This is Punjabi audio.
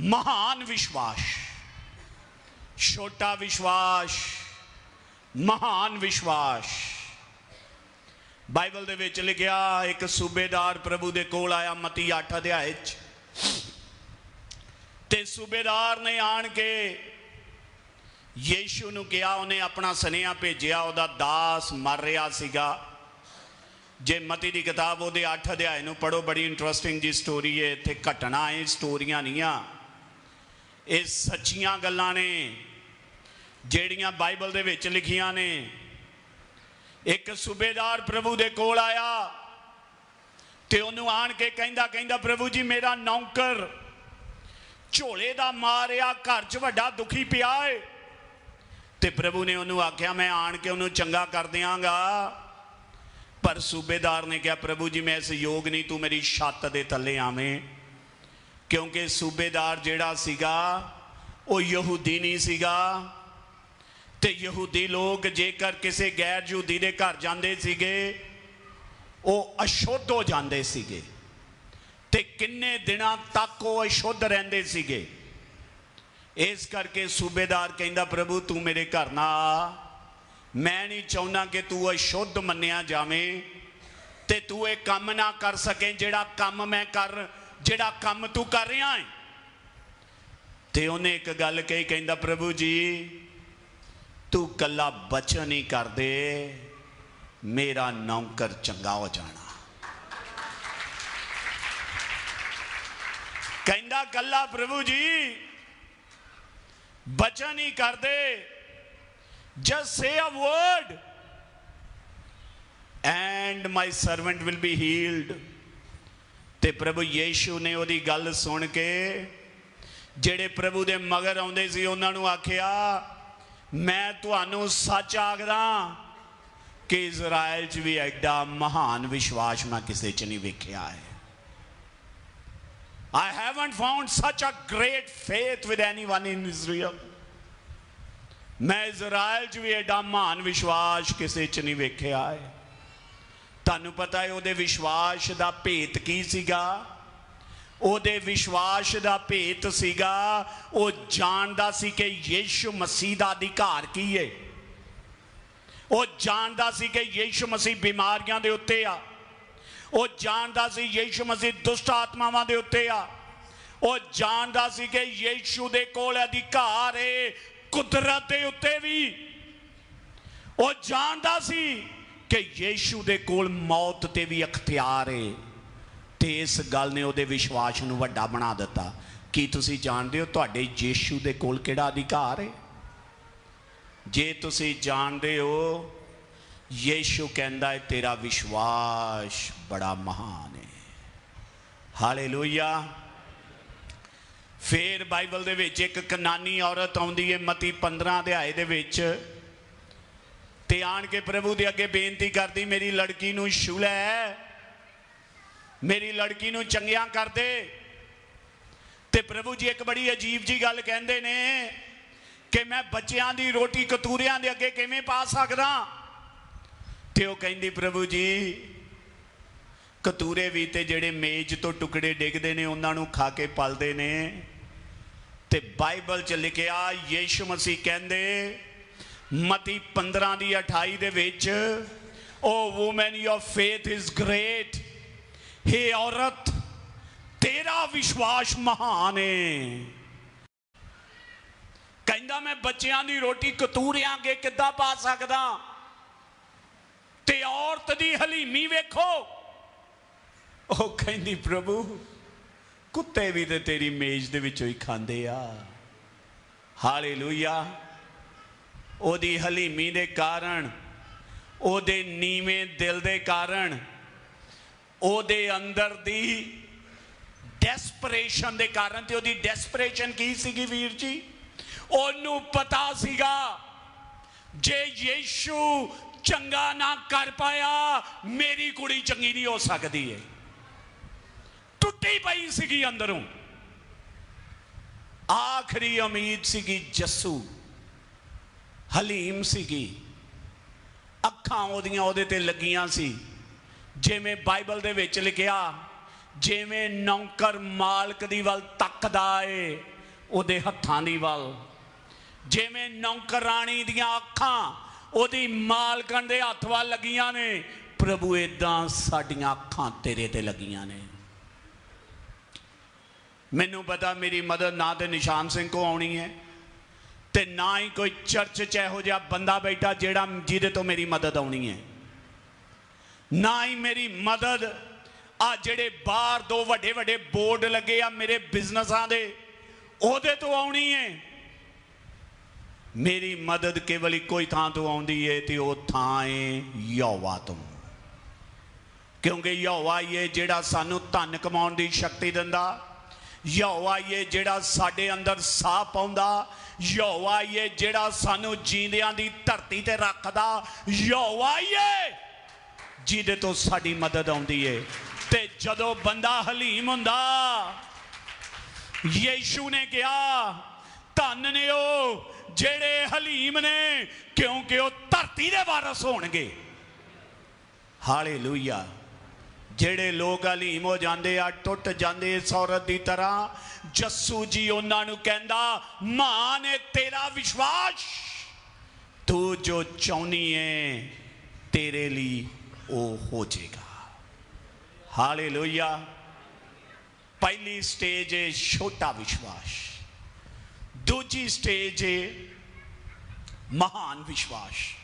ਮਹਾਨ ਵਿਸ਼ਵਾਸ ਛੋਟਾ ਵਿਸ਼ਵਾਸ ਮਹਾਨ ਵਿਸ਼ਵਾਸ ਬਾਈਬਲ ਦੇ ਵਿੱਚ ਲਿਖਿਆ ਇੱਕ ਸੂਬੇਦਾਰ ਪ੍ਰਭੂ ਦੇ ਕੋਲ ਆਇਆ ਮਤੀ 8 ਅਧਿਆਏ ਚ ਤੇ ਸੂਬੇਦਾਰ ਨੇ ਆਣ ਕੇ ਯੀਸ਼ੂ ਨੂੰ ਕਿਹਾ ਉਹਨੇ ਆਪਣਾ ਸੁਨੇਹਾ ਭੇਜਿਆ ਉਹਦਾ ਦਾਸ ਮਰ ਰਿਹਾ ਸੀਗਾ ਜੇ ਮਤੀ ਦੀ ਕਿਤਾਬ ਉਹਦੇ 8 ਅਧਿਆਏ ਨੂੰ ਪੜੋ ਬੜੀ ਇੰਟਰਸਟਿੰਗ ਜੀ ਸਟੋਰੀ ਹੈ ਇੱਥੇ ਘਟਨਾ ਹੈ ਸਟੋਰੀਆਂ ਨਹੀਂ ਆ ਇਹ ਸੱਚੀਆਂ ਗੱਲਾਂ ਨੇ, ਜਿਹੜੀਆਂ ਬਾਈਬਲ ਦੇ ਵਿੱਚ ਲਿਖੀਆਂ ਨੇ। ਇੱਕ ਸੂਬੇਦਾਰ ਪ੍ਰਭੂ ਦੇ ਕੋਲ ਆਇਆ ਤੇ ਉਹਨੂੰ ਆਣ ਕੇ ਕਹਿੰਦਾ ਕਹਿੰਦਾ, ਪ੍ਰਭੂ ਜੀ, ਮੇਰਾ ਨੌਕਰ ਝੋਲੇ ਦਾ ਮਾਰਿਆ, ਘਰ 'ਚ ਵੱਡਾ ਦੁਖੀ ਪਿਆ ਏ। ਤੇ ਪ੍ਰਭੂ ਨੇ ਉਹਨੂੰ ਆਖਿਆ, ਮੈਂ ਆਣ ਕੇ ਉਹਨੂੰ ਚੰਗਾ ਕਰ ਦਿਆਂਗਾ। ਪਰ ਸੂਬੇਦਾਰ ਨੇ ਕਿਹਾ, ਪ੍ਰਭੂ ਜੀ, ਮੈਂ ਇਸ ਯੋਗ ਨਹੀਂ, ਤੂੰ ਮੇਰੀ ਛੱਤ ਦੇ ਥੱਲੇ ਆਵੇਂ। ਕਿਉਂਕਿ ਸੂਬੇਦਾਰ ਜਿਹੜਾ ਸੀਗਾ, ਉਹ ਯਹੂਦੀ ਨਹੀਂ ਸੀਗਾ। ਤੇ ਯਹੂਦੀ ਲੋਕ ਜੇਕਰ ਕਿਸੇ ਗੈਰ ਯਹੂਦੀ ਦੇ ਘਰ ਜਾਂਦੇ ਸੀਗੇ, ਉਹ ਅਸ਼ੁੱਧ ਹੋ ਜਾਂਦੇ ਸੀਗੇ। ਤੇ ਕਿੰਨੇ ਦਿਨਾਂ ਤੱਕ ਉਹ ਅਸ਼ੁੱਧ ਰਹਿੰਦੇ ਸੀਗੇ। ਇਸ ਕਰਕੇ ਸੂਬੇਦਾਰ ਕਹਿੰਦਾ, ਪ੍ਰਭੂ, ਤੂੰ ਮੇਰੇ ਘਰ ਨਾ ਆ। ਮੈਂ ਨਹੀਂ ਚਾਹੁੰਦਾ ਕਿ ਤੂੰ ਅਸ਼ੁੱਧ ਮੰਨਿਆ ਜਾਵੇਂ ਤੇ ਤੂੰ ਇਹ ਕੰਮ ਨਾ ਕਰ ਸਕੇ ਜਿਹੜਾ ਕੰਮ ਮੈਂ ਕਰ ਜਿਹੜਾ ਕੰਮ ਤੂੰ ਕਰ ਰਿਹਾ ਹੈ। ਤੇ ਉਹਨੇ ਇੱਕ ਗੱਲ ਕਹੀ, ਕਹਿੰਦਾ, ਪ੍ਰਭੂ ਜੀ, ਤੂੰ ਕੱਲਾ ਬਚਨ ਹੀ ਕਰ ਦੇ ਮੇਰਾ ਨੌਕਰ ਚੰਗਾ ਹੋ ਜਾਣਾ। ਕਹਿੰਦਾ ਕੱਲਾ ਪ੍ਰਭੂ ਜੀ, ਬਚਨ ਹੀ ਕਰ ਦੇ just say a word and my servant will be healed. ਤੇ ਪ੍ਰਭੂ ਯੀਸ਼ੂ ਨੇ ਉਹਦੀ ਗੱਲ ਸੁਣ ਕੇ ਜਿਹੜੇ ਪ੍ਰਭੂ ਦੇ ਮਗਰ ਆਉਂਦੇ ਸੀ, ਉਹਨਾਂ ਨੂੰ ਆਖਿਆ, ਮੈਂ ਤੁਹਾਨੂੰ ਸੱਚ ਆਖਦਾ ਕਿ ਇਜ਼ਰਾਈਲ 'ਚ ਵੀ ਐਡਾ ਮਹਾਨ ਵਿਸ਼ਵਾਸ ਮੈਂ ਕਿਸੇ 'ਚ ਨਹੀਂ ਵੇਖਿਆ ਹੈ I haven't found such a great faith with anyone in Israel. ਮੈਂ ਇਜ਼ਰਾਈਲ 'ਚ ਵੀ ਐਡਾ ਮਹਾਨ ਵਿਸ਼ਵਾਸ ਕਿਸੇ 'ਚ ਨਹੀਂ ਵੇਖਿਆ ਹੈ ਤੁਹਾਨੂੰ ਪਤਾ ਹੈ ਉਹਦੇ ਵਿਸ਼ਵਾਸ ਦਾ ਭੇਤ ਕੀ ਸੀਗਾ? ਉਹਦੇ ਵਿਸ਼ਵਾਸ ਦਾ ਭੇਤ ਸੀਗਾ, ਉਹ ਜਾਣਦਾ ਸੀ ਕਿ ਯੀਸ਼ੂ ਮਸੀਹ ਦਾ ਅਧਿਕਾਰ ਕੀ ਹੈ ਉਹ ਜਾਣਦਾ ਸੀ ਕਿ ਯੀਸ਼ੂ ਮਸੀਹ ਬਿਮਾਰੀਆਂ ਦੇ ਉੱਤੇ ਆ। ਉਹ ਜਾਣਦਾ ਸੀ ਯੀਸ਼ੂ ਮਸੀਹ ਦੁਸ਼ਟ ਆਤਮਾਵਾਂ ਦੇ ਉੱਤੇ ਆ। ਉਹ ਜਾਣਦਾ ਸੀ ਕਿ ਯੀਸ਼ੂ ਦੇ ਕੋਲ ਅਧਿਕਾਰ ਹੈ ਕੁਦਰਤ ਦੇ ਉੱਤੇ ਵੀ। ਉਹ ਜਾਣਦਾ ਸੀ ਕਿ ਯੀਸ਼ੂ ਦੇ ਕੋਲ ਮੌਤ ਤੇ ਵੀ ਅਖਤਿਆਰ ਏ ਤੇ ਇਸ ਗੱਲ ਨੇ ਉਹਦੇ ਵਿਸ਼ਵਾਸ ਨੂੰ ਵੱਡਾ ਬਣਾ ਦਿੱਤਾ। ਕੀ ਤੁਸੀਂ ਜਾਣਦੇ ਹੋ ਤੁਹਾਡੇ ਯੀਸ਼ੂ ਦੇ ਕੋਲ ਕਿਹੜਾ ਅਧਿਕਾਰ ਏ? ਜੇ ਤੁਸੀਂ ਜਾਣਦੇ ਹੋ, ਯੀਸ਼ੂ ਕਹਿੰਦਾ ਹੈ, ਤੇਰਾ ਵਿਸ਼ਵਾਸ ਬੜਾ ਮਹਾਨ ਹੈ ਹਾਲੇਲੂਇਆ ਫੇਰ ਬਾਈਬਲ ਦੇ ਵਿੱਚ ਇੱਕ ਕਨਾਨੀ ਔਰਤ ਆਉਂਦੀ ਹੈ ਮਤੀ 15 ਅਧਿਆਏ ਦੇ ਵਿੱਚ। ਤੇ ਆਣ ਕੇ ਪ੍ਰਭੂ ਦੇ ਅੱਗੇ ਬੇਨਤੀ ਕਰਦੀ, ਮੇਰੀ ਲੜਕੀ ਨੂੰ ਛੂ ਮੇਰੀ ਲੜਕੀ ਨੂੰ ਚੰਗਿਆਂ ਕਰ ਦੇ। ਤੇ ਪ੍ਰਭੂ ਜੀ ਇੱਕ ਬੜੀ ਅਜੀਬ ਜੀ ਗੱਲ ਕਹਿੰਦੇ ਨੇ ਕਿ ਮੈਂ ਬੱਚਿਆਂ ਦੀ ਰੋਟੀ ਕਤੂਰਿਆਂ ਦੇ ਅੱਗੇ ਕਿਵੇਂ ਪਾ ਸਕਦਾ? ਤੇ ਉਹ ਕਹਿੰਦੀ, ਪ੍ਰਭੂ ਜੀ, ਕਤੂਰੇ ਵੀ ਤੇ ਜਿਹੜੇ ਮੇਜ਼ ਤੋਂ ਟੁਕੜੇ ਡਿੱਗਦੇ ਨੇ, ਉਹਨਾਂ ਨੂੰ ਖਾ ਕੇ ਪਲਦੇ ਨੇ। ਤੇ ਬਾਈਬਲ 'ਚ ਲਿਖਿਆ, ਯੀਸ਼ੂ ਮਸੀਹ ਕਹਿੰਦੇ ਮਤੀ 15 ਦੀ 28 ਦੇ ਵਿੱਚ O woman your faith is great ਹੇ ਔਰਤ, ਤੇਰਾ ਵਿਸ਼ਵਾਸ ਮਹਾਨ ਏ। ਕਹਿੰਦਾ ਮੈਂ ਬੱਚਿਆਂ ਦੀ ਰੋਟੀ ਕਤੂਰਿਆਂ ਅੱਗੇ ਕਿੱਦਾਂ ਪਾ ਸਕਦਾ? ਤੇ ਔਰਤ ਦੀ ਹਲੀਮੀ ਵੇਖੋ। ਉਹ ਕਹਿੰਦੀ, ਪ੍ਰਭੂ, ਕੁੱਤੇ ਵੀ ਤੇ ਤੇਰੀ ਮੇਜ਼ ਦੇ ਵਿੱਚੋਂ ਹੀ ਖਾਂਦੇ ਆ। ਹਾਲੇਲੂਇਆ। ਉਹਦੀ ਹਲੀਮੀ ਦੇ ਕਾਰਨ, ਉਹਦੇ ਨੀਵੇਂ ਦਿਲ ਦੇ ਕਾਰਨ, ਉਹਦੇ ਅੰਦਰ ਦੀ ਡੈਸਪਰੇਸ਼ਨ ਦੇ ਕਾਰਨ ਤੇ ਉਹਦੀ ਡੈਸਪਰੇਸ਼ਨ ਕੀ ਸੀਗੀ ਵੀਰ ਜੀ? ਉਹਨੂੰ ਪਤਾ ਸੀਗਾ ਜੇ ਯੀਸ਼ੂ ਚੰਗਾ ਨਾ ਕਰ ਪਾਇਆ, ਮੇਰੀ ਕੁੜੀ ਚੰਗੀ ਨਹੀਂ ਹੋ ਸਕਦੀ ਏ। ਟੁੱਟੀ ਪਈ ਸੀਗੀ ਅੰਦਰੋਂ। ਆਖਰੀ ਉਮੀਦ ਸੀਗੀ ਜੱਸੂ। ਹਲੀਮ ਸੀਗੀ। ਅੱਖਾਂ ਉਹਦੀਆਂ ਉਹਦੇ ਤੇ ਲੱਗੀਆਂ ਸੀ। ਜਿਵੇਂ ਬਾਈਬਲ ਦੇ ਵਿੱਚ ਲਿਖਿਆ, ਜਿਵੇਂ ਨੌਕਰ ਮਾਲਕ ਦੀ ਵੱਲ ਤੱਕਦਾ ਏ, ਉਹਦੇ ਹੱਥਾਂ ਦੀ ਵੱਲ। ਜਿਵੇਂ ਨੌਕਰਾਣੀ ਦੀਆਂ ਅੱਖਾਂ ਉਹਦੀ ਮਾਲਕਣ ਦੇ ਹੱਥ ਵੱਲ ਲੱਗੀਆਂ ਨੇ, ਪ੍ਰਭੂ ਇਦਾਂ ਸਾਡੀਆਂ ਅੱਖਾਂ ਤੇਰੇ ਤੇ ਲੱਗੀਆਂ ਨੇ। ਮੈਨੂੰ ਪਤਾ ਮੇਰੀ ਮਦਦ ਨਾ ਤੇ ਨਿਸ਼ਾਨ ਸਿੰਘ ਕੋ ਆਉਣੀ ਹੈ। ਤੇ ਨਾ ਹੀ ਕੋਈ ਚਰਚ ਚ ਇਹੋ ਜਿਹਾ ਬੰਦਾ ਬੈਠਾ ਜਿਹੜਾ ਜਿਹਦੇ ਤੋਂ ਮੇਰੀ ਮਦਦ ਆਉਣੀ ਹੈ। ਨਾ ਹੀ ਮੇਰੀ ਮਦਦ ਆ ਜਿਹੜੇ ਬਾਹਰ ਦੋ ਵੱਡੇ ਵੱਡੇ ਬੋਰਡ ਲੱਗੇ ਆ ਮੇਰੇ ਬਿਜ਼ਨਸਾਂ ਦੇ, ਉਹਦੇ ਤੋਂ ਆਉਣੀ ਹੈ। ਮੇਰੀ ਮਦਦ ਕੇਵਲ ਇੱਕੋ ਹੀ ਥਾਂ ਤੋਂ ਆਉਂਦੀ ਏ ਤੇ ਉਹ ਥਾਂ ਏ ਯਹੋਵਾ ਤੋਂ। ਕਿਉਂਕਿ ਯਹੋਵਾ ਹੀ ਜਿਹੜਾ ਸਾਨੂੰ ਧਨ ਕਮਾਉਣ ਦੀ ਸ਼ਕਤੀ ਦਿੰਦਾ, ਯਹੋਵਾ ਹੀ ਜਿਹੜਾ ਸਾਡੇ ਅੰਦਰ ਸਾਹ ਪਾਉਂਦਾ ਯਹੋਵਾ ਏ ਜਿਹੜਾ ਸਾਨੂੰ ਜੀਂਦਿਆਂ ਦੀ ਧਰਤੀ ਤੇ ਰੱਖਦਾ, ਯਹੋਵਾ ਏ। ਜਿਹਦੇ ਤੋਂ ਸਾਡੀ ਮਦਦ ਆਉਂਦੀ ਏ। ਤੇ ਜਦੋਂ ਬੰਦਾ ਹਲੀਮ ਹੁੰਦਾ, ਯੀਸ਼ੂ ਨੇ ਕਿਹਾ, ਧੰਨ ਨੇ ਉਹ ਜਿਹੜੇ ਹਲੀਮ ਨੇ, ਕਿਉਂਕਿ ਉਹ ਧਰਤੀ ਦੇ ਵਾਰਸ ਹੋਣਗੇ। ਹਾਲੇਲੂਇਆ। ਜਿਹੜੇ ਲੋਕ ਹਲੀਮ ਹੋ ਜਾਂਦੇ ਆ, ਟੁੱਟ ਜਾਂਦੇ ਇਸ ਔਰਤ ਦੀ ਤਰ੍ਹਾਂ, ਜੱਸੂ ਜੀ ਉਹਨਾਂ ਨੂੰ ਕਹਿੰਦਾ, ਮਾਂ ਨੇ ਤੇਰਾ ਵਿਸ਼ਵਾਸ, ਤੂੰ ਜੋ ਚਾਹੁੰਦੀ ਹੈ ਤੇਰੇ ਲਈ ਉਹ ਹੋ ਜਾਏਗਾ। ਹਾਲੇਲੂਇਆ। ਪਹਿਲੀ ਸਟੇਜ ਹੈ ਛੋਟਾ ਵਿਸ਼ਵਾਸ। ਦੂਜੀ ਸਟੇਜ ਹੈ ਮਹਾਨ ਵਿਸ਼ਵਾਸ।